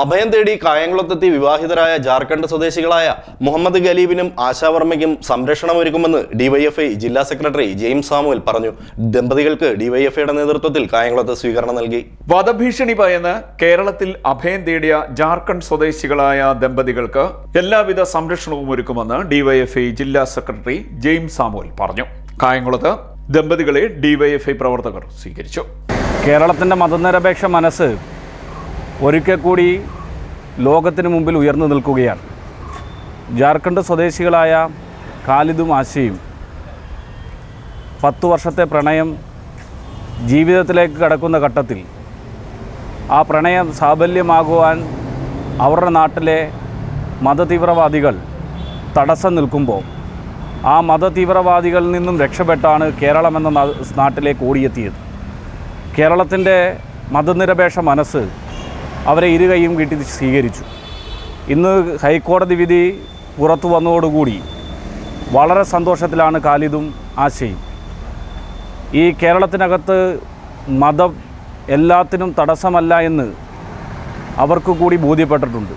അഭയം തേടി കായംകുളത്തെത്തി വിവാഹിതരായ ജാർഖണ്ഡ് സ്വദേശികളായ മുഹമ്മദ് ഗലീബിനും ആശാവർമ്മയ്ക്കും സംരക്ഷണമൊരുക്കുമെന്ന് ഡിവൈഎഫ്ഐ ജില്ലാ സെക്രട്ടറി ജെയിംസ് സാമുവൽ പറഞ്ഞു. ദമ്പതികൾക്ക് ഡിവൈഎഫ്ഐയുടെ നേതൃത്വത്തിൽ കായംകുളത്ത് സ്വീകരണം നൽകി. വധഭീഷണി ഭയന്ന് കേരളത്തിൽ അഭയം തേടിയ ജാർഖണ്ഡ് സ്വദേശികളായ ദമ്പതികൾക്ക് എല്ലാവിധ സംരക്ഷണവും ഒരുക്കുമെന്ന് ഡിവൈഎഫ്ഐ ജില്ലാ സെക്രട്ടറി ജെയിംസ് സാമുവൽ പറഞ്ഞു. കായംകുളത്ത് ദമ്പതികളെ ഡിവൈഎഫ്ഐ പ്രവർത്തകർ സ്വീകരിച്ചു. കേരളത്തിന്റെ മതനിരപേക്ഷ മനസ്സ് ഒരിക്കൽ കൂടി ലോകത്തിന് മുമ്പിൽ ഉയർന്നു നിൽക്കുകയാണ്. ജാർഖണ്ഡ് സ്വദേശികളായ ഖാലിദും ആശയും പത്തു വർഷത്തെ പ്രണയം ജീവിതത്തിലേക്ക് കടക്കുന്ന ഘട്ടത്തിൽ ആ പ്രണയം സാഫല്യമാകുവാൻ അവരുടെ നാട്ടിലെ മതതീവ്രവാദികൾ തടസ്സം നിൽക്കുമ്പോൾ ആ മതതീവ്രവാദികളിൽ നിന്നും രക്ഷപ്പെട്ടാണ് കേരളം എന്ന നാട്ടിലേക്ക് ഓടിയെത്തിയത്. കേരളത്തിന്റെ മതനിരപേക്ഷ മനസ്സ് അവരെ ഇരുകൈയും കിട്ടി സ്വീകരിച്ചു. ഇന്ന് ഹൈക്കോടതി വിധി പുറത്തു വന്നതോടുകൂടി വളരെ സന്തോഷത്തിലാണ് ഖാലിദും ആശയും. ഈ കേരളത്തിനകത്ത് മതം എല്ലാത്തിനും തടസ്സമല്ല എന്ന് അവർക്ക് കൂടി ബോധ്യപ്പെട്ടിട്ടുണ്ട്.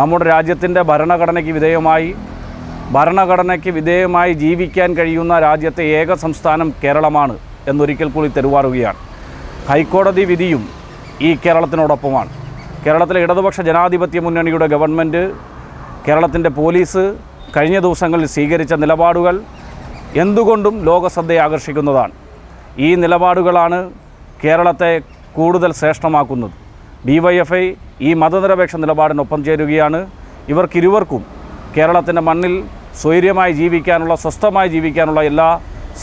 നമ്മുടെ രാജ്യത്തിന്റെ ഭരണഘടനയ്ക്ക് വിധേയമായി ഭരണഘടനയ്ക്ക് വിധേയമായി ജീവിക്കാൻ കഴിയുന്ന രാജ്യത്തെ ഏക സംസ്ഥാനം കേരളമാണ് എന്നൊരിക്കൽ കൂടി തെരുവാറുകയാണ്. ഹൈക്കോടതി വിധിയും ഈ കേരളത്തിനോടൊപ്പമാണ്. കേരളത്തിലെ ഇടതുപക്ഷ ജനാധിപത്യ മുന്നണിയുടെ ഗവൺമെന്റ് കേരളത്തിന്റെ പോലീസ് കഴിഞ്ഞ ദിവസങ്ങളിൽ സ്വീകരിച്ച നിലപാടുകൾ എന്തുകൊണ്ടും ലോകശ്രദ്ധയെ ആകർഷിക്കുന്നതാണ്. ഈ നിലപാടുകളാണ് കേരളത്തെ കൂടുതൽ ശ്രേഷ്ഠമാക്കുന്നത്. ഡിവൈഎഫ്ഐ ഈ മതനിരപേക്ഷ നിലപാടിനൊപ്പം ചേരുകയാണ്. ഇവർക്കിരുവർക്കും കേരളത്തിന്റെ മണ്ണിൽ സ്വൈര്യമായി ജീവിക്കാനുള്ള സ്വസ്ഥമായി ജീവിക്കാനുള്ള എല്ലാ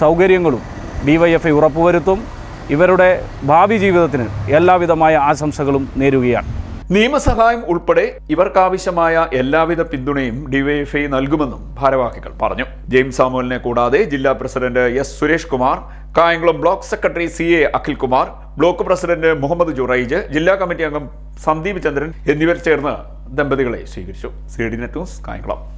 സൗകര്യങ്ങളും ഡിവൈഎഫ്ഐ ഉറപ്പുവരുത്തും. ഇവരുടെ ഭാവി ജീവിതത്തിന് എല്ലാവിധമായ ആശംസകളും നേരുകയാണ്. നിയമസഹായം ഉൾപ്പെടെ ഇവർക്കാവശ്യമായ എല്ലാവിധ പിന്തുണയും ഡിവൈഎഫ്ഐ നൽകുമെന്നും ഭാരവാഹികൾ പറഞ്ഞു. ജെയിംസ് സാമുവലിനെ കൂടാതെ ജില്ലാ president S Suresh Kumar Kayamkulam block secretary C A Akhil Akhilkumar block president Muhammad Juraij ജില്ലാ കമ്മിറ്റി അംഗം സന്ദീപ് ചന്ദ്രൻ എന്നിവർ ചേർന്ന് ദമ്പതികളെ സ്വീകരിച്ചു. C D net news Kayamkulam.